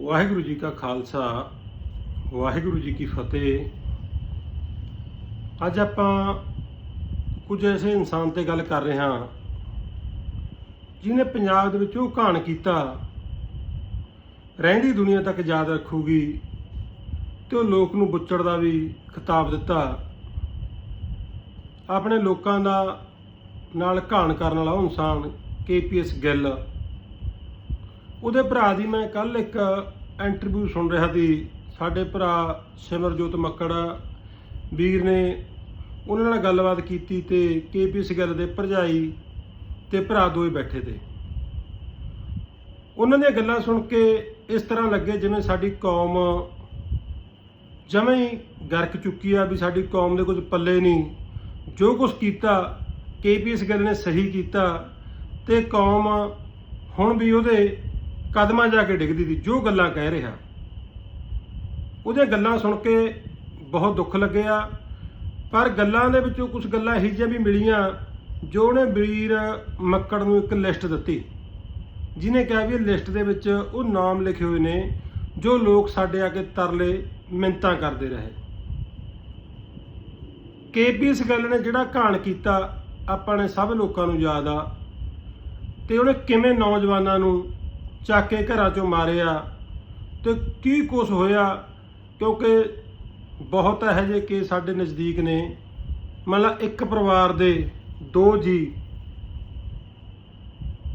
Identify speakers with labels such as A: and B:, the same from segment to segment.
A: ਵਾਹਿਗੁਰੂ ਜੀ ਕਾ ਖਾਲਸਾ, ਵਾਹਿਗੁਰੂ ਜੀ ਕੀ ਫਤਿਹ। ਅੱਜ ਆਪਾਂ ਕੁਝ ਐਸੇ ਇਨਸਾਨ ਤੇ ਗੱਲ ਕਰ ਰਹੇ ਹਾਂ ਜਿਨੇ ਪੰਜਾਬ ਦੇ ਵਿੱਚ ਉਹ ਘਾਣ ਕੀਤਾ, ਰਹਿੰਦੀ ਦੁਨੀਆ ਤੱਕ ਯਾਦ ਰੱਖੂਗੀ ਤੇ ਉਹ ਲੋਕ ਨੂੰ ਬੁੱਚੜ ਦਾ ਵੀ ਖਿਤਾਬ ਦਿੱਤਾ। ਆਪਣੇ ਲੋਕਾਂ ਦਾ ਨਾਲ ਘਾਣ ਕਰਨ ਵਾਲਾ ਉਹ ਇਨਸਾਨ ਕੇਪੀਐਸ ਗਿੱਲ। ਉਹਦੇ ਭਰਾ ਦੀ ਮੈਂ ਕੱਲ ਇੱਕ ਇੰਟਰਵਿਊ ਸੁਣ ਰਿਹਾ ਸੀ। ਸਾਡੇ ਭਰਾ ਸਿਮਰਜੋਤ ਮੱਕੜ ਵੀਰ ਨੇ ਉਹਨਾਂ ਨਾਲ ਗੱਲਬਾਤ ਕੀਤੀ ਤੇ ਕੇਪੀਐਸ ਗਿੱਲ ਦੇ ਭਰਜਾਈ ਤੇ ਭਰਾ ਦੋਏ ਬੈਠੇ ਤੇ। ਉਹਨਾਂ ਦੀਆਂ ਗੱਲਾਂ ਸੁਣ ਕੇ ਇਸ ਤਰ੍ਹਾਂ ਲੱਗੇ ਜਿਵੇਂ ਸਾਡੀ ਕੌਮ ਜਮੇ ਹੀ ਗਰਕ ਚੁੱਕੀ ਆ ਵੀ ਸਾਡੀ ਕੌਮ ਦੇ ਕੁਝ ਪੱਲੇ ਨਹੀਂ। ਜੋ ਕੁਝ ਕੀਤਾ ਕੇਪੀਐਸ ਗਿੱਲ ਨੇ ਸਹੀ ਕੀਤਾ ਤੇ ਕੌਮ ਹੁਣ ਵੀ ਉਹਦੇ ਕਦਮਾਂ ਜਾ ਕੇ ਡਿੱਗਦੀ ਸੀ, ਜੋ ਗੱਲਾਂ ਕਹਿ ਰਿਹਾ। ਉਹਦੀਆਂ ਗੱਲਾਂ ਸੁਣ ਕੇ ਬਹੁਤ ਦੁੱਖ ਲੱਗਿਆ। ਪਰ ਗੱਲਾਂ ਦੇ ਵਿੱਚੋਂ ਕੁਝ ਗੱਲਾਂ ਇਹੋ ਜਿਹੀਆਂ ਵੀ ਮਿਲੀਆਂ, ਜੋ ਉਹਨੇ ਵੀਰ ਮੱਕੜ ਨੂੰ ਇੱਕ ਲਿਸਟ ਦਿੱਤੀ। ਜਿਹਨੇ ਕਿਹਾ ਵੀ ਲਿਸਟ ਦੇ ਵਿੱਚ ਉਹ ਨਾਮ ਲਿਖੇ ਹੋਏ ਨੇ, ਜੋ ਲੋਕ ਸਾਡੇ ਆ ਕੇ ਤਰਲੇ ਮਿੰਤਾਂ ਕਰਦੇ ਰਹੇ। ਕੇਪੀਐਸ ਗੱਲ ਨੇ ਜਿਹੜਾ ਘਾਣ ਕੀਤਾ, ਆਪਾਂ ਨੇ ਸਭ ਲੋਕਾਂ ਨੂੰ ਯਾਦ ਆ। ਤੇ ਉਹਨੇ ਕਿਵੇਂ ਨੌਜਵਾਨਾਂ ਨੂੰ ਚੱਕ ਕੇ ਘਰਾਂ ਚੋਂ ਮਾਰਿਆ ਤੇ ਕੀ ਕੁਛ ਹੋਇਆ? ਕਿਉਂਕਿ ਬਹੁਤ ਇਹੋ ਜਿਹੇ ਕੇਸ ਸਾਡੇ ਨਜ਼ਦੀਕ ਨੇ। ਮਤਲਬ ਇੱਕ ਪਰਿਵਾਰ ਦੇ ਦੋ ਜੀ।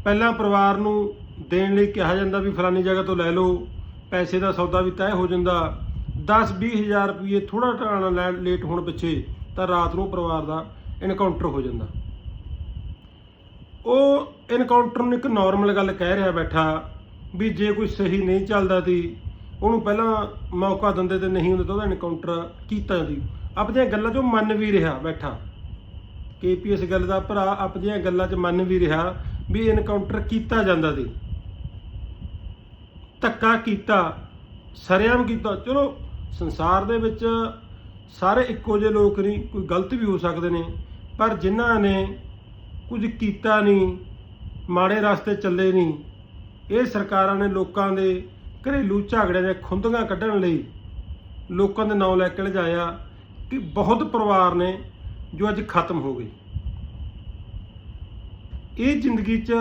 A: ਪਹਿਲਾਂ ਪਰਿਵਾਰ ਨੂੰ ਦੇਣ ਲਈ ਕਿਹਾ ਜਾਂਦਾ ਵੀ ਫਲਾਨੀ ਜਗ੍ਹਾ ਤੋਂ ਲੈ ਲਓ, ਪੈਸੇ ਦਾ ਸੌਦਾ ਵੀ ਤੈਅ ਹੋ ਜਾਂਦਾ। 10 ਹਜ਼ਾਰ ਰੁਪਏ ਥੋੜਾ ਟਾਣਾ ਲੇਟ ਹੋਣ ਪਿੱਛੇ ਤਾਂ ਰਾਤ ਨੂੰ ਪਰਿਵਾਰ ਦਾ ਇਨਕਾਊਂਟਰ ਹੋ ਜਾਂਦਾ। ਉਹ ਇਨਕਾਊਂਟਰ ਨੂੰ ਇੱਕ ਨਾਰਮਲ ਗੱਲ ਕਹਿ ਰਿਹਾ ਬੈਠਾ। ਵੀ ਜੇ ਕੋਈ ਸਹੀ ਨਹੀਂ ਚੱਲਦਾ ਤੀ ਉਹਨੂੰ ਪਹਿਲਾਂ ਮੌਕਾ ਦਿੰਦੇ ਤੇ ਨਹੀਂ ਹੁੰਦਾ ਤਾਂ ਉਹਦਾ ਇਨਕਾਊਂਟਰ ਕੀਤਾ ਸੀ। ਆਪਣੀਆਂ ਗੱਲਾਂ 'ਚੋਂ ਮੰਨ ਵੀ ਰਿਹਾ ਬੈਠਾ। ਕੇਪੀਐਸ ਗੱਲ ਦਾ ਭਰਾ ਆਪਣੀਆਂ ਗੱਲਾਂ 'ਚ ਮੰਨ ਵੀ ਰਿਹਾ ਵੀ ਇਨਕਾਊਂਟਰ ਕੀਤਾ ਜਾਂਦਾ ਸੀ। ਧੱਕਾ ਕੀਤਾ, ਸਰਿਆਮ ਕੀਤਾ। ਚਲੋ, ਸੰਸਾਰ ਦੇ ਵਿੱਚ ਸਾਰੇ ਇੱਕੋ ਜਿਹੇ ਲੋਕ ਨਹੀਂ ਕੋਈ ਗਲਤ ਵੀ ਹੋ ਸਕਦੇ ਨੇ, ਪਰ ਜਿਨ੍ਹਾਂ ਨੇ ਕੁਝ ਕੀਤਾ ਨਹੀਂ, ਮਾੜੇ ਰਸਤੇ ਚੱਲੇ ਨਹੀਂ ਇਹ ਸਰਕਾਰਾਂ ਨੇ ਲੋਕਾਂ ਦੇ ਘਰੇਲੂ ਝਗੜਿਆਂ ਦੇ ਖੁੰਦਗਾ ਕੱਢਣ ਲਈ ਲੋਕਾਂ ਦੇ ਨਾਂ ਲੈ ਕੇ ਲਿਜਾਇਆ ਕਿ ਬਹੁਤ ਪਰਿਵਾਰ ਨੇ ਜੋ ਅੱਜ ਖਤਮ ਹੋ ਗਏ। ਇਹ ਜ਼ਿੰਦਗੀ 'ਚ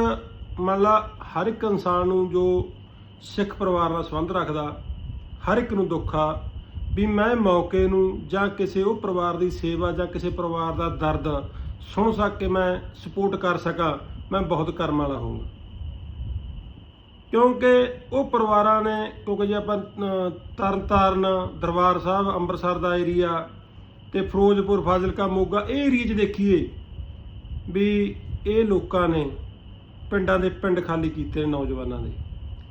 A: ਮੰਨ ਲਾ ਹਰ ਇੱਕ ਇਨਸਾਨ ਨੂੰ ਜੋ ਸਿੱਖ ਪਰਿਵਾਰ ਨਾਲ ਸੰਬੰਧ ਰੱਖਦਾ, ਹਰ ਇੱਕ ਨੂੰ ਦੁੱਖ ਆ ਵੀ ਮੈਂ ਮੌਕੇ ਨੂੰ ਜਾਂ ਕਿਸੇ ਉਹ ਪਰਿਵਾਰ ਦੀ ਸੇਵਾ ਜਾਂ ਕਿਸੇ ਪਰਿਵਾਰ ਦਾ ਦਰਦ ਸੁਣ ਸਕ ਕੇ ਮੈਂ ਸਪੋਰਟ ਕਰ ਸਕਾਂ, ਮੈਂ ਬਹੁਤ ਕਰਮ ਵਾਲਾ ਹੋਊਂਗਾ। ਕਿਉਂਕਿ ਉਹ ਪਰਿਵਾਰਾਂ ਨੇ ਕਿਉਂਕਿ ਜੇ ਆਪਾਂ ਅਹ, ਤਰਨਤਾਰਨ ਦਰਬਾਰ ਸਾਹਿਬ ਅੰਮ੍ਰਿਤਸਰ ਦਾ ਏਰੀਆ ਤੇ ਫਿਰੋਜ਼ਪੁਰ ਫਾਜ਼ਿਲਕਾ ਮੋਗਾ ਇਹ ਏਰੀਆ 'ਚ ਦੇਖੀਏ ਵੀ ਇਹ ਲੋਕਾਂ ਨੇ ਪਿੰਡਾਂ ਦੇ ਪਿੰਡ ਖਾਲੀ ਕੀਤੇ ਨੇ ਨੌਜਵਾਨਾਂ ਦੇ।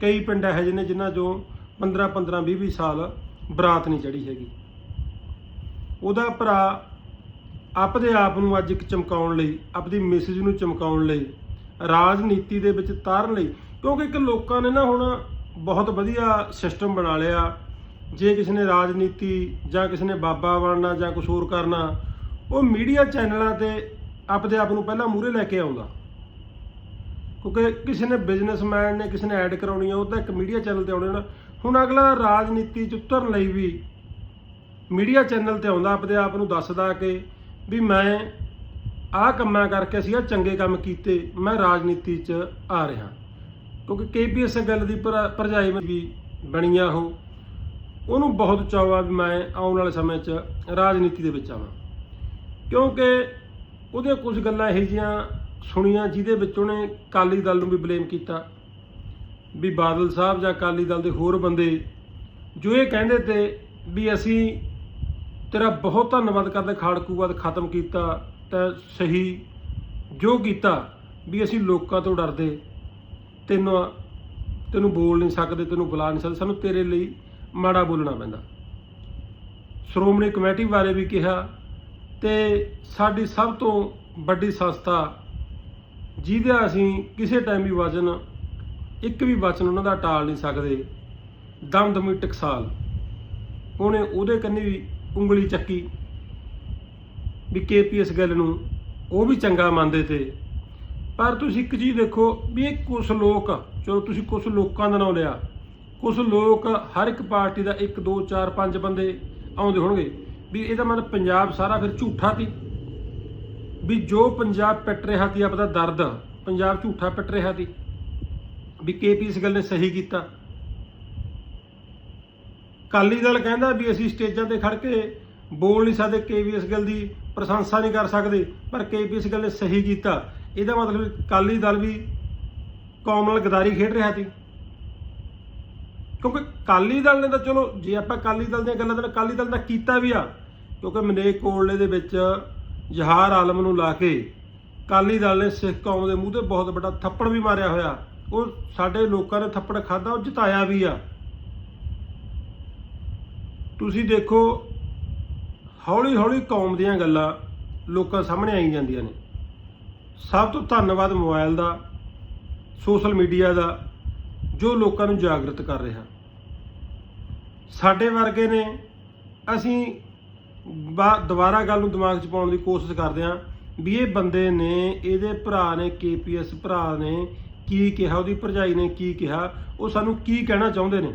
A: ਕਈ ਪਿੰਡ ਇਹੋ ਜਿਹੇ ਨੇ ਜਿਨ੍ਹਾਂ ਚੋਂ 15 15 20 20 ਸਾਲ ਬਰਾਤ ਨਹੀਂ ਚੜੀ ਹੈਗੀ। ਉਹਦਾ ਭਰਾ ਆਪਦੇ ਆਪ ਨੂੰ ਅੱਜ ਇੱਕ ਚਮਕਾਉਣ ਲਈ ਆਪਦੀ ਮੈਸੇਜ ਨੂੰ ਚਮਕਾਉਣ ਲਈ ਰਾਜਨੀਤੀ ਦੇ ਵਿੱਚ ਤਾਰਨ ਲਈ ਕਿਉਂਕਿ ਇੱਕ ਲੋਕਾਂ ਨੇ ਨਾ ਹੁਣ ਬਹੁਤ ਵਧੀਆ ਸਿਸਟਮ ਬਣਾ ਲਿਆ। ਜੇ ਕਿਸੇ ਨੇ ਰਾਜਨੀਤੀ ਜਾਂ ਕਿਸੇ ਨੇ ਬਾਬਾ ਬਣਨਾ ਜਾਂ ਕੁਝ ਹੋਰ ਕਰਨਾ, ਉਹ ਮੀਡੀਆ ਚੈਨਲਾਂ ਤੇ ਆਪਦੇ ਆਪ ਨੂੰ ਪਹਿਲਾਂ ਮੂਹਰੇ ਲੈ ਕੇ ਆਉਂਦਾ। ਕਿਉਂਕਿ ਕਿਸੇ ਨੇ ਬਿਜ਼ਨਸਮੈਨ ਨੇ ਕਿਸੇ ਨੇ ਐਡ ਕਰਾਉਣੀ ਆ, ਉਹ ਤਾਂ ਇੱਕ ਮੀਡੀਆ ਚੈਨਲ ਤੇ ਆਉਣੇ ਨਾ। ਹੁਣ ਅਗਲਾ ਰਾਜਨੀਤੀ 'ਚ ਉਤਰਨ ਲਈ ਵੀ ਮੀਡੀਆ ਚੈਨਲ ਤੇ ਆਉਂਦਾ, ਆਪਦੇ ਆਪ ਨੂੰ ਦੱਸਦਾ ਕਿ ਵੀ ਮੈਂ ਆਹ ਕੰਮਾਂ ਕਰਕੇ ਅਸੀਂ ਆਹ ਚੰਗੇ ਕੰਮ ਕੀਤੇ, ਮੈਂ ਰਾਜਨੀਤੀ 'ਚ ਆ ਰਿਹਾ। ਕਿਉਂਕਿ ਕੇਪੀਐਸ ਗੱਲ ਦੀ ਭਰਾ- ਭਰਜਾਈ ਵੀ ਬਣੀਆਂ ਆ ਉਹ। ਉਹਨੂੰ ਬਹੁਤ ਚਾਹਵਾ ਵੀ ਮੈਂ ਆਉਣ ਵਾਲੇ ਸਮੇਂ 'ਚ ਰਾਜਨੀਤੀ ਦੇ ਵਿੱਚ ਆਵਾਂ। ਕਿਉਂਕਿ ਉਹਦੀਆਂ ਕੁਝ ਗੱਲਾਂ ਇਹੋ ਜਿਹੀਆਂ ਸੁਣੀਆਂ ਜਿਹਦੇ ਵਿੱਚ ਉਹਨੇ ਕਾਲੀ ਦਲ ਨੂੰ ਵੀ ਬਲੇਮ ਕੀਤਾ। ਵੀ ਬਾਦਲ ਸਾਹਿਬ ਜਾਂ ਅਕਾਲੀ ਦਲ ਦੇ ਹੋਰ ਬੰਦੇ ਜੋ ਇਹ ਕਹਿੰਦੇ ਤੇ ਵੀ ਅਸੀਂ ਤੇਰਾ ਬਹੁਤ ਧੰਨਵਾਦ ਕਰਦੇ ਖਾੜਕੂਵਾਦ ਖਤਮ ਕੀਤਾ ਤਾਂ ਸਹੀ ਜੋ ਕੀਤਾ ਵੀ ਅਸੀਂ ਲੋਕਾਂ ਤੋਂ ਡਰਦੇ। ਤੈਨੂੰ ਤੈਨੂੰ ਬੋਲ ਨਹੀਂ ਸਕਦੇ, ਤੈਨੂੰ ਬੁਲਾ ਨਹੀਂ ਸਕਦੇ, ਸਾਨੂੰ ਤੇਰੇ ਲਈ ਮਾੜਾ ਬੋਲਣਾ ਪੈਂਦਾ। ਸ਼੍ਰੋਮਣੀ ਕਮੇਟੀ ਬਾਰੇ ਵੀ ਕਿਹਾ ਤੇ ਸਾਡੀ ਸਭ ਤੋਂ ਵੱਡੀ ਸੰਸਥਾ ਜਿਹਦਾ ਅਸੀਂ ਕਿਸੇ ਟਾਈਮ ਵੀ ਵਚਨ, ਇੱਕ ਵੀ ਵਚਨ ਉਹਨਾਂ ਦਾ ਟਾਲ ਨਹੀਂ ਸਕਦੇ, ਦਮਦਮੀ ਟਕਸਾਲ। ਉਹਨੇ ਉਹਦੇ ਕੰਨੀ ਵੀ ਉਂਗਲੀ ਚੱਕੀ ਵੀ ਕੇਪੀਐਸ ਗੱਲ ਨੂੰ ਉਹ ਵੀ ਚੰਗਾ ਮੰਨਦੇ ਤੇ ਪਰ ਤੁਸੀਂ ਇੱਕ ਚੀਜ਼ ਦੇਖੋ ਵੀ ਇਹ ਕੁਝ ਲੋਕ, ਚਲੋ ਤੁਸੀਂ ਕੁਝ ਲੋਕਾਂ ਦਾ ਨਾਮ ਲਿਆ ਕੁਝ ਲੋਕ ਹਰ ਇੱਕ ਪਾਰਟੀ ਦਾ 1 2 4 5 ਬੰਦੇ ਆਉਂਦੇ ਹੋਣਗੇ ਵੀ ਇਹਦਾ ਮਤਲਬ ਪੰਜਾਬ ਸਾਰਾ ਫਿਰ ਝੂਠਾ ਸੀ। ਵੀ ਜੋ ਪੰਜਾਬ ਪਿੱਟ ਰਿਹਾ ਸੀ ਆਪਦਾ ਦਰਦ, ਪੰਜਾਬ ਝੂਠਾ ਪਿੱਟ ਰਿਹਾ ਸੀ। ਵੀ ਕੇਪੀ ਇਸ ਗੱਲ ਨੇ ਸਹੀ ਕੀਤਾ। ਕਾਲੀ ਦਲ ਕਹਿੰਦਾ ਵੀ ਅਸੀਂ ਸਟੇਜਾਂ ਤੇ ਖੜ ਕੇ ਬੋਲ ਨਹੀਂ ਸਕਦੇ ਕੇਪੀ ਇਸ ਗੱਲ ਦੀ ਪ੍ਰਸ਼ੰਸਾ ਨਹੀਂ ਕਰ ਸਕਦੇ, ਪਰ ਕੇਪੀ ਇਸ ਗੱਲ ਨੇ ਸਹੀ ਕੀਤਾ। ਇਹਦਾ ਮਤਲਬ ਕਾਲੀ ਦਲ ਵੀ ਕੌਮ ਨਾਲ ਗਦਾਰੀ ਖੇਡ ਰਿਹਾ ਸੀ। ਕਿਉਂਕਿ ਕਾਲੀ ਦਲ ਨੇ ਤਾਂ ਚਲੋ, ਜੇ ਆਪਾਂ ਕਾਲੀ ਦਲ ਦੀਆਂ ਗੱਲਾਂ ਤਾਂ ਕਾਲੀ ਦਲ ਨੇ ਕੀਤਾ ਵੀ ਆ, ਕਿਉਂਕਿ ਮਨੇਕ ਕੋਲਡੇ ਦੇ ਵਿੱਚ ਜਹਾਰ ਆਲਮ ਨੂੰ ਲਾ ਕੇ ਕਾਲੀ ਦਲ ਨੇ ਸਿੱਖ ਕੌਮ ਦੇ ਮੂੰਹ ਤੇ ਬਹੁਤ ਵੱਡਾ ਥੱਪੜ ਵੀ ਮਾਰਿਆ ਹੋਇਆ। ਉਹ ਸਾਡੇ ਲੋਕਾਂ ਨੇ ਥੱਪੜ ਖਾਦਾ ਉਹ ਜਿਤਾਇਆ ਵੀ ਆ। ਤੁਸੀਂ ਦੇਖੋ ਹੌਲੀ ਹੌਲੀ ਕੌਮ ਦੀਆਂ ਗੱਲਾਂ ਲੋਕਾਂ ਸਾਹਮਣੇ ਆਈ ਜਾਂਦੀਆਂ ਨੇ। ਸਭ ਤੋਂ ਧੰਨਵਾਦ ਮੋਬਾਈਲ ਦਾ, ਸੋਸ਼ਲ ਮੀਡੀਆ ਦਾ, ਜੋ ਲੋਕਾਂ ਨੂੰ ਜਾਗਰਤ ਕਰ ਰਿਹਾ। ਸਾਡੇ ਵਰਗੇ ਨੇ, ਅਸੀਂ ਬਾ- ਦੁਬਾਰਾ ਗੱਲ ਨੂੰ ਦਿਮਾਗ 'ਚ ਪਾਉਣ ਦੀ ਕੋਸ਼ਿਸ਼ ਕਰਦੇ ਹਾਂ ਵੀ ਇਹ ਬੰਦੇ ਨੇ, ਇਹਦੇ ਭਰਾ ਨੇ ਕੇਪੀਐਸ ਭਰਾ ਨੇ ਕੀ ਕਿਹਾ, ਉਹਦੀ ਭਰਜਾਈ ਨੇ ਕੀ ਕਿਹਾ, ਉਹ ਸਾਨੂੰ ਕੀ ਕਹਿਣਾ ਚਾਹੁੰਦੇ ਨੇ?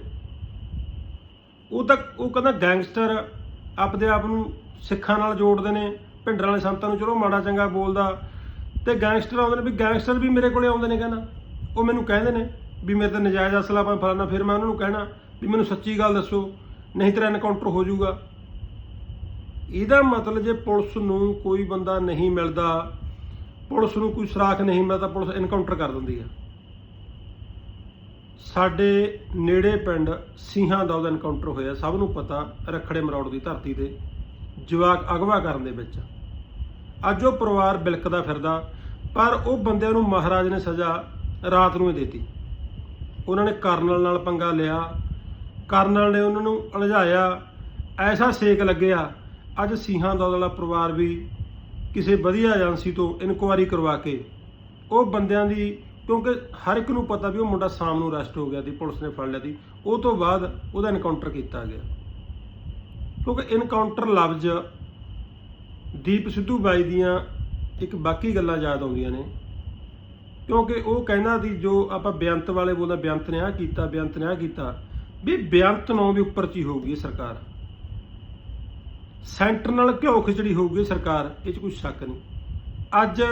A: ਉਹ ਤਾਂ, ਉਹ ਕਹਿੰਦਾ ਗੈਂਗਸਟਰ ਆਪਦੇ ਆਪ ਨੂੰ ਸਿੱਖਾਂ ਨਾਲ ਜੋੜਦੇ ਨੇ, ਭਿੰਡਰਾਂ ਵਾਲੇ ਸੰਤਾਂ ਨੂੰ, ਚਲੋ ਮਾੜਾ ਚੰਗਾ ਬੋਲਦਾ ਤੇ ਗੈਂਗਸਟਰ ਆਉਂਦੇ ਨੇ ਵੀ ਗੈਂਗਸਟਰ ਵੀ ਮੇਰੇ ਕੋਲੇ ਆਉਂਦੇ ਨੇ ਕਹਿੰਦਾ। ਉਹ ਮੈਨੂੰ ਕਹਿੰਦੇ ਨੇ ਵੀ ਮੇਰੇ ਤੇ ਨਜਾਇਜ਼ ਅਸਲਾ ਪਾ ਫਲਾਣਾ ਫਿਰ ਮੈਂ ਉਹਨਾਂ ਨੂੰ ਕਹਿਣਾ ਵੀ ਮੈਨੂੰ ਸੱਚੀ ਗੱਲ ਦੱਸੋ, ਨਹੀਂ ਤੇਰਾ ਐਨਕਾਊਂਟਰ ਹੋ ਜਾਊਗਾ। ਇਹਦਾ ਮਤਲਬ ਜੇ ਪੁਲਿਸ ਨੂੰ ਕੋਈ ਬੰਦਾ ਨਹੀਂ ਮਿਲਦਾ, ਪੁਲਿਸ ਨੂੰ ਕੋਈ ਸਰਾਖ ਨਹੀਂ ਮਿਲਦਾ ਪੁਲਿਸ ਐਨਕਾਊਂਟਰ ਕਰ ਦਿੰਦੀ ਆ। ਸਾਡੇ ਨੇੜੇ ਪਿੰਡ ਸਿੰਘਾਂ ਦਾ ਉਹਦਾ ਐਨਕਾਊਂਟਰ ਹੋਇਆ, ਸਭ ਨੂੰ ਪਤਾ ਰਖੜੇ ਮਰੌੜ ਦੀ ਧਰਤੀ ਤੇ, ਜਵਾਕ ਅਗਵਾ ਕਰਨ ਦੇ ਵਿੱਚ। ਅੱਜ ਉਹ ਪਰਿਵਾਰ ਬਿਲਕਦਾ ਫਿਰਦਾ ਪਰ ਉਹ ਬੰਦਿਆਂ ਨੂੰ ਮਹਾਰਾਜ ਨੇ ਸਜ਼ਾ ਰਾਤ ਨੂੰ ਹੀ ਦੇਤੀ। ਉਹਨਾਂ ਨੇ ਕਰਨਲ ਨਾਲ ਪੰਗਾ ਲਿਆ। ਕਰਨਲ ਨੇ ਉਹਨਾਂ ਨੂੰ ਉਲਝਾਇਆ ਐਸਾ ਸੇਕ ਲੱਗਿਆ। ਅੱਜ ਸਿੰਘਾਂ ਦਾ ਵਾਲਾ ਪਰਿਵਾਰ ਵੀ ਕਿਸੇ ਵਧੀਆ ਏਜੰਸੀ ਤੋਂ ਇਨਕੁਆਇਰੀ ਕਰਵਾ ਕੇ ਉਹ ਬੰਦਿਆਂ ਦੀ, ਕਿਉਂਕਿ ਹਰ ਇੱਕ ਨੂੰ ਪਤਾ ਵੀ ਉਹ ਮੁੰਡਾ ਸ਼ਾਮ ਨੂੰ ਅਰੈਸਟ ਹੋ ਗਿਆ ਸੀ, ਪੁਲਿਸ ਨੇ ਫੜ ਲਿਆ ਸੀ। ਉਹ ਤੋਂ ਬਾਅਦ ਉਹਦਾ ਇਨਕਾਊਂਟਰ ਕੀਤਾ ਗਿਆ। ਕਿਉਂਕਿ ਇਨਕਾਊਂਟਰ ਲਫ਼ਜ਼ ਦੀਪ ਸਿੱਧੂ ਬਾਈ ਦੀਆਂ ਇੱਕ ਬਾਕੀ ਗੱਲਾਂ ਯਾਦ ਆਉਂਦੀਆਂ ਨੇ। ਕਿਉਂਕਿ ਉਹ ਕਹਿੰਦਾ ਸੀ, ਜੋ ਆਪਾਂ ਬੇਅੰਤ ਵਾਲੇ ਬੋਲਦਾ ਬੇਅੰਤ ਨੇ ਆਹ ਕੀਤਾ ਬੇਅੰਤ ਨੇ ਆਹ ਕੀਤਾ। ਵੀ ਬੇਅੰਤ ਨੂੰ ਵੀ ਉੱਪਰ ਚ ਹੀ ਹੋਊਗੀ ਸਰਕਾਰ। ਸੈਂਟਰ ਨਾਲ ਘਿਓ ਖਿਚੜੀ ਹੋਊਗੀ ਸਰਕਾਰ, ਇਹ 'ਚ ਕੋਈ ਸ਼ੱਕ ਨਹੀਂ। ਅੱਜ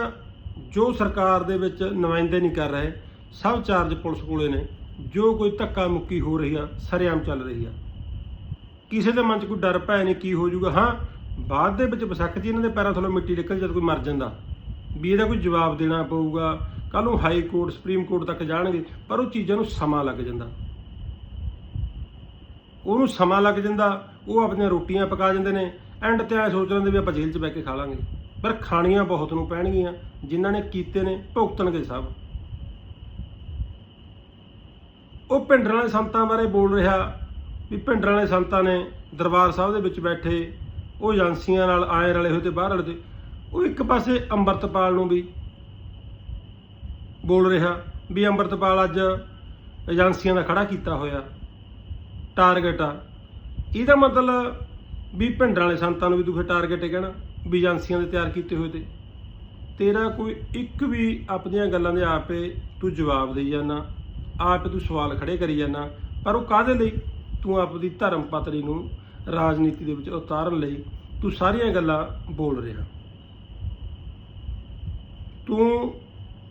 A: ਜੋ ਸਰਕਾਰ ਦੇ ਵਿੱਚ ਨੁਮਾਇੰਦੇ ਨਹੀਂ ਕਰ ਰਹੇ, ਸਭ ਚਾਰਜ ਪੁਲਿਸ ਕੋਲੇ ਨੇ। ਜੋ ਕੋਈ ਧੱਕਾ ਮੁੱਕੀ ਹੋ ਰਹੀ ਆ, ਸਰੇਆਮ ਚੱਲ ਰਹੀ ਆ। ਕਿਸੇ ਦੇ ਮਨ 'ਚ ਕੋਈ ਡਰ ਭੈ ਨਹੀਂ ਕੀ ਹੋ ਜਾਊਗਾ, ਹਾਂ ਬਾਅਦ ਦੇ ਵਿੱਚ ਵਿਸਕ ਜੀ ਇਹਨਾਂ ਦੇ ਪੈਰਾਂ ਥੱਲੋਂ ਮਿੱਟੀ ਨਿਕਲ ਜਦ ਕੋਈ ਮਰ ਜਾਂਦਾ। ਵੀ ਇਹਦਾ ਕੋਈ ਜਵਾਬ ਦੇਣਾ ਪਊਗਾ। ਕੱਲ ਨੂੰ ਹਾਈ ਕੋਰਟ, ਸੁਪਰੀਮ ਕੋਰਟ ਤੱਕ ਜਾਣਗੇ, ਪਰ ਉਹ ਚੀਜ਼ਾਂ ਨੂੰ ਸਮਾਂ ਲੱਗ ਜਾਂਦਾ। ਉਹਨੂੰ ਸਮਾਂ ਲੱਗ ਜਾਂਦਾ, ਉਹ ਆਪਣੀਆਂ ਰੋਟੀਆਂ ਪਕਾ ਜਾਂਦੇ ਨੇ ਐਂਡ ਤੇ ਐ ਸੋਚ ਲੈਂਦੇ ਵੀ ਆਪਾਂ ਜੇਲ੍ਹ 'ਚ ਬੈ ਕੇ ਖਾ ਲਾਂਗੇ। ਪਰ ਖਾਣੀਆਂ ਬਹੁਤ ਨੂੰ ਪੈਣਗੀਆਂ, ਜਿਨ੍ਹਾਂ ਨੇ ਕੀਤੇ ਨੇ, ਭੁਗਤਣਗੇ ਸਭ। ਉਹ ਭਿੰਡਰਾਂ ਵਾਲੇ ਸੰਤਾਂ ਬਾਰੇ ਬੋਲ ਰਿਹਾ, ਵੀ ਭਿੰਡਰਾਂ ਵਾਲੇ ਸੰਤਾਂ ਨੇ ਦਰਬਾਰ ਸਾਹਿਬ ਦੇ ਵਿੱਚ ਬੈਠੇ ਉਹ ਏਜੰਸੀਆਂ ਨਾਲ ਆਏ ਰਲੇ ਹੋਏ ਤੇ ਬਾਹਰ ਰਲੇ ਤੇ ਉਹ ਇੱਕ ਪਾਸੇ ਅੰਮ੍ਰਿਤਪਾਲ ਨੂੰ ਵੀ ਬੋਲ ਰਿਹਾ ਵੀ ਅੰਮ੍ਰਿਤਪਾਲ ਅੱਜ ਏਜੰਸੀਆਂ ਦਾ ਖੜਾ ਕੀਤਾ ਹੋਇਆ ਟਾਰਗੇਟ ਆ। ਇਹਦਾ ਮਤਲਬ ਵੀ ਭਿੰਡਰਾਂ ਵਾਲੇ ਸੰਤਾਂ ਨੂੰ ਵੀ ਤੂੰ ਫਿਰ ਟਾਰਗੇਟ ਹੈ ਕਹਿਣਾ, ਵੀ ਏਜੰਸੀਆਂ ਦੇ ਤਿਆਰ ਕੀਤੇ ਹੋਏ ਤੇ। ਤੇਰਾ ਕੋਈ ਇੱਕ ਵੀ ਆਪਣੀਆਂ ਗੱਲਾਂ ਦੇ ਆਪੇ ਤੂੰ ਜਵਾਬ ਦੇਈ ਜਾਣਾ ਆਪ ਤੂੰ ਸਵਾਲ ਖੜੇ ਕਰੀ ਜਾਣਾ ਪਰ ਉਹ ਕਾਹਦੇ ਲਈ? ਤੂੰ ਆਪਦੀ ਧਰਮ ਪਤਨੀ ਨੂੰ ਰਾਜਨੀਤੀ ਦੇ ਵਿੱਚ ਉਤਾਰਨ ਲਈ ਤੂੰ ਸਾਰੀਆਂ ਗੱਲਾਂ ਬੋਲ ਰਿਹਾ। ਤੂੰ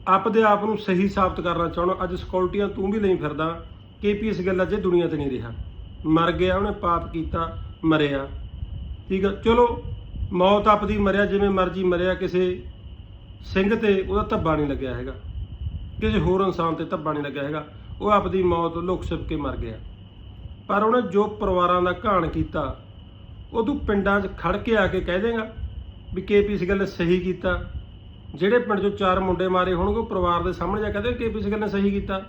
A: ਆਪਦੇ ਆਪ ਨੂੰ ਸਹੀ ਸਾਬਤ ਕਰਨਾ ਚਾਹੁੰਦਾ, ਅੱਜ ਸਿਕਿਉਰਟੀਆਂ ਤੂੰ ਵੀ ਲਈ ਫਿਰਦਾ ਕੇਪੀਐਸ ਗੱਲਾਂ 'ਚ ਦੁਨੀਆ ਤੇ ਨਹੀਂ ਰਿਹਾ। ਮਰ ਗਿਆ, ਉਹਨੇ ਪਾਪ ਕੀਤਾ, ਮਰਿਆ। ਠੀਕ ਆ? ਚਲੋ, ਮੌਤ ਆਪਦੀ ਮਰਿਆ, ਜਿਵੇਂ ਮਰਜ਼ੀ ਮਰਿਆ, ਕਿਸੇ ਸਿੰਘ ਤੇ ਉਹਦਾ ਧੱਬਾ ਨਹੀਂ ਲੱਗਿਆ ਹੈਗਾ। ਕਿਸੇ ਹੋਰ ਇਨਸਾਨ ਤੇ ਧੱਬਾ ਨਹੀਂ ਲੱਗਿਆ ਹੈਗਾ। ਉਹ ਆਪਦੀ ਮੌਤ ਲੁਕ ਛਿਪ ਕੇ ਮਰ ਗਿਆ। ਪਰ ਉਹਨੇ ਜੋ ਪਰਿਵਾਰਾਂ ਦਾ ਘਾਣ ਕੀਤਾ ਉਹ ਤੂੰ ਪਿੰਡਾਂ 'ਚ ਖੜ ਕੇ ਆ ਕੇ ਕਹਿ ਦੇਗਾ ਵੀ ਕੇਪੀਐਸ ਗੱਲ ਨੇ ਸਹੀ ਕੀਤਾ। ਜਿਹੜੇ ਪਿੰਡ 'ਚੋਂ ਚਾਰ ਮੁੰਡੇ ਮਾਰੇ ਹੋਣਗੇ, ਉਹ ਪਰਿਵਾਰ ਦੇ ਸਾਹਮਣੇ ਜਾ ਕੇ ਕਹਿੰਦੇ ਕੇਪੀਐਸ ਗੱਲ ਨੇ ਸਹੀ ਕੀਤਾ।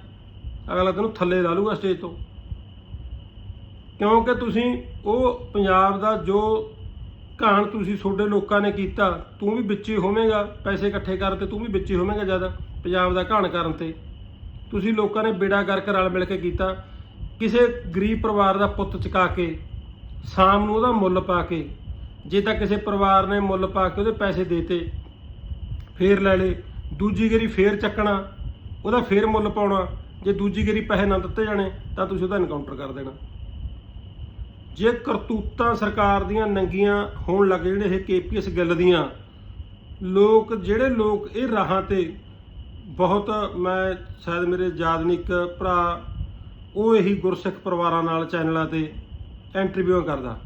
A: ਅਗਲਾ ਤੈਨੂੰ ਥੱਲੇ ਲਾ ਲੂਗਾ ਸਟੇਜ ਤੋਂ। ਕਿਉਂਕਿ ਤੁਸੀਂ ਉਹ ਪੰਜਾਬ ਦਾ ਜੋ ਘਾਣ ਤੁਸੀਂ ਤੁਹਾਡੇ ਲੋਕਾਂ ਨੇ ਕੀਤਾ, ਤੂੰ ਵੀ ਵਿੱਚ ਹੀ ਹੋਵੇਂਗਾ, ਪੈਸੇ ਇਕੱਠੇ ਕਰਨ ਤੇ ਤੂੰ ਵੀ ਵਿੱਚ ਹੀ ਹੋਵੇਂਗਾ ਜ਼ਿਆਦਾ, ਪੰਜਾਬ ਦਾ ਘਾਣ ਕਰਨ ਤੇ। ਤੁਸੀਂ ਲੋਕਾਂ ਨੇ ਬੇੜਾ ਕਰਕੇ ਰਲ ਮਿਲ ਕੇ ਕੀਤਾ। ਕਿਸੇ ਗਰੀਬ ਪਰਿਵਾਰ ਦਾ ਪੁੱਤ ਚਕਾ ਕੇ, ਸ਼ਾਮ ਨੂੰ ਉਹਦਾ ਮੁੱਲ ਪਾ ਕੇ, ਜੇ ਤਾਂ ਕਿਸੇ ਪਰਿਵਾਰ ਨੇ ਮੁੱਲ ਪਾ ਕੇ ਉਹਦੇ ਪੈਸੇ ਦੇਤੇ ਫੇਰ ਲੈ ਲੇ ਦੂਜੀ ਗਰੀ ਫੇਰ ਚੱਕਣਾ, ਉਹਦਾ ਫੇਰ ਮੁੱਲ ਪਾਉਣਾ, ਜੇ ਦੂਜੀ ਗੇਰੀ ਪੈਸੇ ਨਾ ਦਿੱਤੇ ਜਾਣੇ, ਤਾਂ ਤੁਸੀਂ ਉਹਦਾ ਐਨਕਾਊਂਟਰ ਕਰ ਦੇਣਾ। ਜੇ ਕਰਤੂਤਾਂ ਸਰਕਾਰ ਦੀਆਂ ਨੰਗੀਆਂ ਹੋਣ ਲੱਗ ਜਿਹੜੇ ਇਹ ਕੇਪੀਐਸ ਗਿੱਲ ਦੀਆਂ, ਲੋਕ, ਜਿਹੜੇ ਲੋਕ ਇਹ ਰਾਹਾਂ ਤੇ, ਬਹੁਤ ਮੈਂ, ਸ਼ਾਇਦ ਮੇਰੇ ਯਾਦਨਿਕ ਭਰਾ ਉਹ ਇਹੀ ਗੁਰਸਿੱਖ ਪਰਿਵਾਰਾਂ ਨਾਲ ਚੈਨਲਾਂ ਤੇ ਇੰਟਰਵਿਊ ਕਰਦਾ।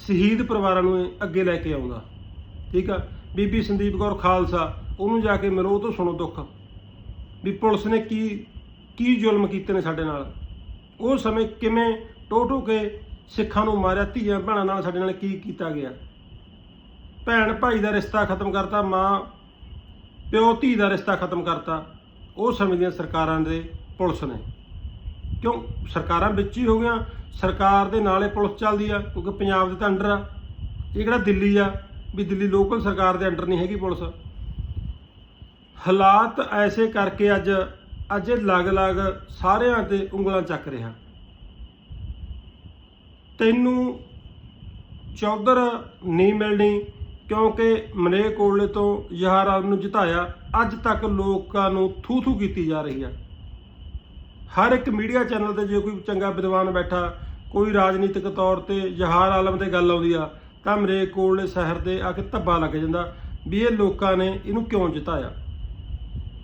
A: ਸ਼ਹੀਦ ਪਰਿਵਾਰਾਂ ਨੂੰ ਅੱਗੇ ਲੈ ਕੇ ਆਉਂਦਾ। ਠੀਕ ਆ? ਬੀਬੀ ਸੰਦੀਪ ਕੌਰ ਖਾਲਸਾ, ਉਹਨੂੰ ਜਾ ਕੇ ਮਿਲੋ ਉਹ ਤੋਂ ਸੁਣੋ ਦੁੱਖ। ਵੀ ਪੁਲਿਸ ਨੇ ਕੀ ਕੀ ਜ਼ੁਲਮ ਕੀਤੇ ਨੇ ਸਾਡੇ ਨਾਲ? ਉਹ ਸਮੇਂ ਕਿਵੇਂ ਟੋਟੋ ਕੇ ਸਿੱਖਾਂ ਨੂੰ ਮਾਰਿਆ, ਧੀਆਂ ਭੈਣਾਂ ਨਾਲ ਸਾਡੇ ਨਾਲ ਕੀ ਕੀਤਾ ਗਿਆ? ਭੈਣ ਭਾਈ ਦਾ ਰਿਸ਼ਤਾ ਖਤਮ ਕਰਤਾ, ਮਾਂ ਪਿਓ ਧੀ ਦਾ ਰਿਸ਼ਤਾ ਖਤਮ ਕਰਤਾ। ਉਹ ਸਮੇਂ ਦੀਆਂ ਸਰਕਾਰਾਂ ਦੇ ਪੁਲਿਸ ਨੇ। ਕਿਉਂ? ਸਰਕਾਰਾਂ ਵਿੱਚ ਹੀ ਹੋ ਗਈਆਂ। ਸਰਕਾਰ ਦੇ ਨਾਲੇ ਪੁਲਿਸ ਚੱਲਦੀ ਆ, ਕਿਉਂਕਿ ਪੰਜਾਬ ਦੇ ਤਾਂ ਅੰਡਰ ਆ। ਇਹ ਕਿਹੜਾ ਦਿੱਲੀ ਆ? ਵੀ ਦਿੱਲੀ ਲੋਕਲ ਸਰਕਾਰ ਦੇ ਅੰਡਰ ਨਹੀਂ ਹੈਗੀ ਪੁਲਿਸ। ਹਾਲਾਤ ਐਸੇ ਕਰਕੇ ਅੱਜ ਅੱਜ ਇਹ ਲਗ-ਲਗ ਸਾਰਿਆਂ ਤੇ ਉਂਗਲਾਂ ਚੱਕ ਰਿਹਾ। ਤੈਨੂੰ ਚੌਧਰ ਨਹੀਂ ਮਿਲਣੀ, ਕਿਉਂਕਿ ਮਨੇ ਕੋਲੇ ਤੋਂ ਯਹਾਰ ਆਲਮ ਨੂੰ ਜਿਤਾਇਆ। ਅੱਜ ਤੱਕ ਲੋਕਾਂ ਨੂੰ ਥੂ ਥੂ ਕੀਤੀ ਜਾ ਰਹੀ ਆ। ਹਰ ਇੱਕ ਮੀਡੀਆ ਚੈਨਲ ਤੇ ਜੇ ਕੋਈ ਚੰਗਾ ਵਿਦਵਾਨ ਬੈਠਾ, ਕੋਈ ਰਾਜਨੀਤਿਕ ਤੌਰ ਤੇ ਜਹਾਰ ਆਲਮ ਤੇ ਗੱਲ ਆਉਂਦੀ ਆ, ਤਾਂ ਮਰੇ ਕੋਲ ਸ਼ਹਿਰ ਦੇ ਆ ਕੇ ਧੱਬਾ ਲੱਗ ਜਾਂਦਾ ਵੀ ਇਹ ਲੋਕਾਂ ਨੇ ਇਹਨੂੰ ਕਿਉਂ ਜਿਤਾਇਆ?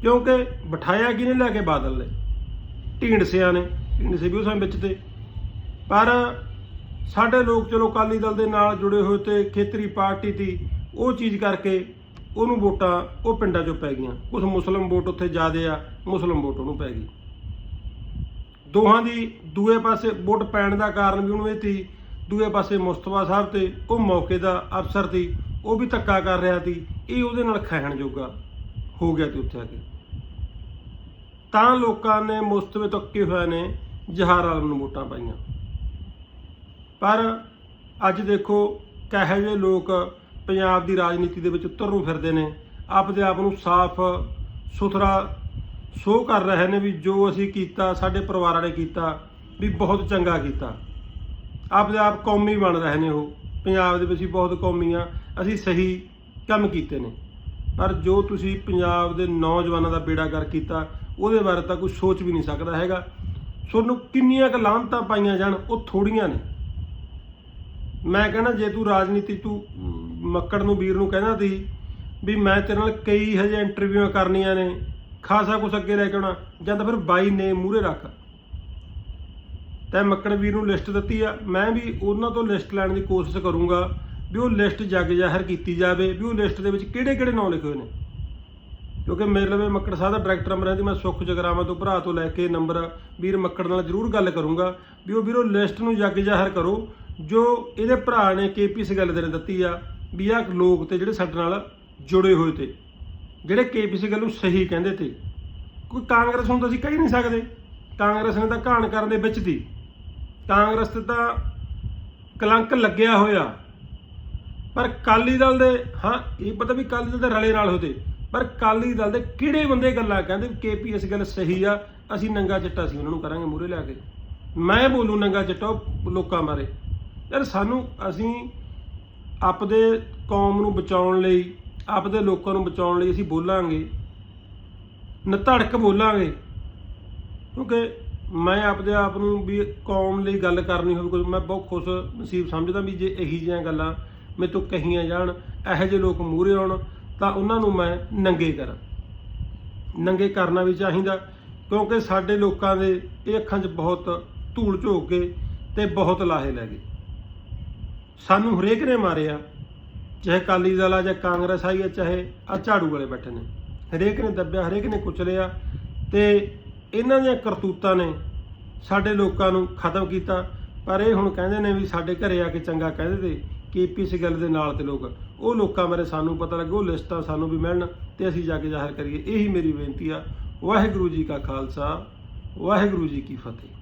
A: ਕਿਉਂਕਿ ਬਿਠਾਇਆ ਕਿਹਨੇ ਲੈ ਕੇ ਬਾਦਲ ਨੇ? ਢੀਂਡਸਿਆਂ ਨੇ ਢੀਂਡਸੇ ਵੀ ਉਸ ਸਮੇਂ ਵਿੱਚ ਤੇ। ਪਰ ਸਾਡੇ ਲੋਕ ਚਲੋ ਅਕਾਲੀ ਦਲ ਦੇ ਨਾਲ ਜੁੜੇ ਹੋਏ ਤੇ ਖੇਤਰੀ ਪਾਰਟੀ ਦੀ ਉਹ ਚੀਜ਼ ਕਰਕੇ ਉਹਨੂੰ ਵੋਟਾਂ ਉਹ ਪਿੰਡਾਂ 'ਚੋਂ ਪੈ ਗਈਆਂ। ਕੁਝ ਮੁਸਲਮ ਵੋਟ ਉੱਥੇ ਜ਼ਿਆਦੇ ਆ, ਮੁਸਲਮ ਵੋਟ ਉਹਨੂੰ ਪੈ ਗਈ। ਦੋਹਾਂ ਦੀ, ਦੂਏ ਪਾਸੇ ਵੋਟ ਪੈਣ ਦਾ ਕਾਰਨ ਵੀ ਉਹਨੂੰ ਇਹ ਸੀ, ਦੂਏ ਪਾਸੇ ਮੁਸਤਫਾ ਸਾਹਿਬ ਤੇ ਉਹ ਮੌਕੇ ਦਾ ਅਫਸਰ ਸੀ, ਉਹ ਵੀ ਧੱਕਾ ਕਰ ਰਿਹਾ ਸੀ, ਇਹ ਉਹਦੇ ਨਾਲ ਖਹਿਣ ਜੋਗਾ ਹੋ ਗਿਆ ਤੇ ਉੱਥੇ ਆ ਕੇ। ਤਾਂ ਲੋਕਾਂ ਨੇ ਮੁਸਤਫੇ ਤੱਕੇ ਹੋਏ ਨੇ, ਜਹਾਰ ਆਲਮ ਨੂੰ ਵੋਟਾਂ ਪਾਈਆਂ। ਪਰ ਅੱਜ ਦੇਖੋ ਕਹੇ ਜਿਹੇ ਲੋਕ ਪੰਜਾਬ ਦੀ ਰਾਜਨੀਤੀ ਦੇ ਵਿੱਚ ਉਤਰ ਨੂੰ ਫਿਰਦੇ ਨੇ, ਆਪਦੇ ਆਪ ਨੂੰ ਸਾਫ਼, ਸੁਥਰਾ ਸ਼ੋਅ ਕਰ ਰਹੇ ਨੇ ਵੀ ਜੋ ਅਸੀਂ ਕੀਤਾ, ਸਾਡੇ ਪਰਿਵਾਰਾਂ ਨੇ ਕੀਤਾ, ਵੀ ਬਹੁਤ ਚੰਗਾ ਕੀਤਾ। ਆਪਦੇ ਆਪ ਕੌਮੀ ਬਣ ਰਹੇ ਨੇ ਉਹ। ਪੰਜਾਬ ਦੇ ਵਿੱਚ ਵੀ ਬਹੁਤ ਕੌਮੀ ਆ, ਅਸੀਂ ਸਹੀ ਕੰਮ ਕੀਤੇ ਨੇ। ਪਰ ਜੋ ਤੁਸੀਂ ਪੰਜਾਬ ਦੇ ਨੌਜਵਾਨਾਂ ਦਾ ਬੇੜਾ ਕਰ ਕੀਤਾ, ਉਹਦੇ ਬਾਰੇ ਤਾਂ ਕੋਈ ਸੋਚ ਵੀ ਨਹੀਂ ਸਕਦਾ ਹੈਗਾ। ਤੁਹਾਨੂੰ ਕਿੰਨੀਆਂ ਕੁ ਲਾਹਨਤਾਂ ਪਾਈਆਂ ਜਾਣ, ਉਹ ਥੋੜੀਆਂ ਨੇ। ਮੈਂ ਕਹਿੰਦਾ, ਜੇ ਤੂੰ ਰਾਜਨੀਤੀ, ਤੂੰ ਮੱਕੜ ਨੂੰ, ਵੀਰ ਨੂੰ ਕਹਿੰਦਾ ਸੀ ਵੀ ਮੈਂ ਤੇਰੇ ਨਾਲ ਕਈ ਹਜੇ ਇੰਟਰਵਿਊਆਂ ਕਰਨੀਆਂ ਨੇ ਖਾਸਾ ਕੁਛ ਅੱਗੇ ਲੈ ਕੇ ਆਉਣਾ, ਜਾਂ ਤਾਂ ਫਿਰ ਬਾਈ ਨੇ ਮੂਹਰੇ ਰੱਖ। ਤੈਂ ਮੱਕੜ ਵੀਰ ਨੂੰ ਲਿਸਟ ਦਿੱਤੀ ਆ, ਮੈਂ ਵੀ ਉਹਨਾਂ ਤੋਂ ਲਿਸਟ ਲੈਣ ਦੀ ਕੋਸ਼ਿਸ਼ ਕਰੂੰਗਾ ਵੀ ਉਹ ਲਿਸਟ ਜੱਗ ਜ਼ਾਹਰ ਕੀਤੀ ਜਾਵੇ, ਵੀ ਉਹ ਲਿਸਟ ਦੇ ਵਿੱਚ ਕਿਹੜੇ ਕਿਹੜੇ ਨਾਂ ਲਿਖੇ ਹੋਏ ਨੇ। ਕਿਉਂਕਿ ਮੇਰੇ ਲਵੇ ਮੱਕੜ ਸਾਹਿਬ ਦਾ ਡਾਇਰੈਕਟਰ ਨੰਬਰ ਦੀ ਮੈਂ ਸੁੱਖ ਜਗਰਾਵਾਂ ਤੋਂ ਭਰਾ ਤੋਂ ਲੈ ਕੇ ਨੰਬਰ ਵੀਰ ਮੱਕੜ ਨਾਲ ਜ਼ਰੂਰ ਗੱਲ ਕਰੂੰਗਾ ਵੀ ਉਹ ਵੀਰੋ ਲਿਸਟ ਨੂੰ ਜੱਗ ਜ਼ਾਹਰ ਕਰੋ, ਜੋ ਇਹਦੇ ਭਰਾ ਨੇ ਕੇਪੀਸੀ ਗੱਲ ਦੇ ਨੇ ਦਿੱਤੀ ਆ ਵੀ ਆਹ ਲੋਕ ਤੇ ਜਿਹੜੇ ਸਾਡੇ ਨਾਲ ਜੁੜੇ ਹੋਏ ਤੇ। ਜਿਹੜੇ ਕੇਪੀਸੀ ਗੱਲ ਨੂੰ ਸਹੀ ਕਹਿੰਦੇ ਤੇ, ਕੋਈ ਕਾਂਗਰਸ ਨੂੰ ਤਾਂ ਅਸੀਂ ਕਹਿ ਨਹੀਂ ਸਕਦੇ। ਕਾਂਗਰਸ ਨੇ ਤਾਂ ਘਾਣ ਕਰਨ ਦੇ ਵਿੱਚ ਦੀ। ਕਾਂਗਰਸ ਤੇ ਤਾਂ ਕਲੰਕ ਲੱਗਿਆ ਹੋਇਆ। ਪਰ ਕਾਲੀ ਦਲ ਦੇ, ਹਾਂ, ਇਹ ਪਤਾ ਵੀ ਕਾਲੀ ਦਲ ਦੇ ਰਲੇ ਨਾਲ ਹੋਤੇ। ਪਰ ਕਾਲੀ ਦਲ ਦੇ ਕਿਹੜੇ ਬੰਦੇ ਗੱਲਾਂ ਕਹਿੰਦੇ ਕੇਪੀਐਸ ਗੱਲ ਸਹੀ ਆ, ਅਸੀਂ ਨੰਗਾ ਚਿੱਟਾ ਸੀ, ਉਹਨਾਂ ਨੂੰ ਕਰਾਂਗੇ ਮੂਰੇ ਲਿਆ ਕੇ। ਮੈਂ ਬੋਲੂ ਨੰਗਾ ਚਿੱਟਾ, ਉਹ ਲੋਕਾਂ ਬਾਰੇ। ਯਾਰ ਸਾਨੂੰ ਅਸੀਂ ਆਪਦੇ ਕੌਮ ਨੂੰ ਬਚਾਉਣ ਲਈ ਆਪਦੇ ਲੋਕਾਂ ਨੂੰ ਬਚਾਉਣ ਲਈ ਅਸੀਂ ਬੋਲਾਂਗੇ। ਨਧੜਕ ਬੋਲਾਂਗੇ। ਕਿਉਂਕਿ ਮੈਂ ਆਪਦੇ ਆਪ ਨੂੰ ਵੀ ਕੌਮ ਲਈ ਗੱਲ ਕਰਨੀ ਹੋਵੇ ਕੋਈ ਮੈਂ ਬਹੁਤ ਖੁਸ਼ ਨਸੀਬ ਸਮਝਦਾ ਵੀ ਜੇ ਇਹੀ ਜਿਹੀਆਂ ਗੱਲਾਂ ਮੇਰੇ ਤੋਂ ਕਹੀਆਂ ਜਾਣ, ਇਹੋ ਜਿਹੇ ਲੋਕ ਮੂਹਰੇ ਆਉਣ, ਤਾਂ ਉਹਨਾਂ ਨੂੰ ਮੈਂ ਨੰਗੇ ਕਰਾਂ। ਨੰਗੇ ਕਰਨਾ ਵੀ ਚਾਹੀਦਾ, ਕਿਉਂਕਿ ਸਾਡੇ ਲੋਕਾਂ ਦੇ ਇਹ ਅੱਖਾਂ 'ਚ ਬਹੁਤ ਧੂੜ ਝੋਕ ਕੇ ਤੇ ਬਹੁਤ ਲਾਹੇ ਲੈ ਗਏ। ਸਾਨੂੰ ਹਰੇਕ ਨੇ ਮਾਰਿਆ। ਚਾਹੇ ਅਕਾਲੀ ਦਲ ਆ ਜਾਂ ਕਾਂਗਰਸ ਆਈ ਹੈ ਚਾਹੇ ਆ ਝਾੜੂ ਵਾਲੇ ਬੈਠੇ ਨੇ। ਹਰੇਕ ਨੇ ਦੱਬਿਆ, ਹਰੇਕ ਨੇ ਕੁਚਲਿਆ ਤੇ ਇਹਨਾਂ ਦੀਆਂ ਕਰਤੂਤਾਂ ਨੇ ਸਾਡੇ ਲੋਕਾਂ ਨੂੰ ਖਤਮ ਕੀਤਾ। ਪਰ ਇਹ ਹੁਣ ਕਹਿੰਦੇ ਨੇ ਵੀ ਸਾਡੇ ਘਰੇ ਆ ਕੇ ਚੰਗਾ ਕਹਿੰਦੇ ਤੇ ਕੇਪੀਸੀ ਗੱਲ ਦੇ ਨਾਲ ਤੇ ਲੋਕ। ਉਹ ਲੋਕਾਂ ਬਾਰੇ ਸਾਨੂੰ ਪਤਾ ਲੱਗੇ, ਉਹ ਲਿਸਟਾਂ ਸਾਨੂੰ ਵੀ ਮਿਲਣ ਤੇ ਅਸੀਂ ਜਾ ਕੇ ਜ਼ਾਹਰ ਕਰੀਏ। ਇਹੀ ਮੇਰੀ ਬੇਨਤੀ ਆ। ਵਾਹਿਗੁਰੂ ਜੀ ਕਾ ਖਾਲਸਾ, ਵਾਹਿਗੁਰੂ ਜੀ ਕੀ ਫਤਿਹ।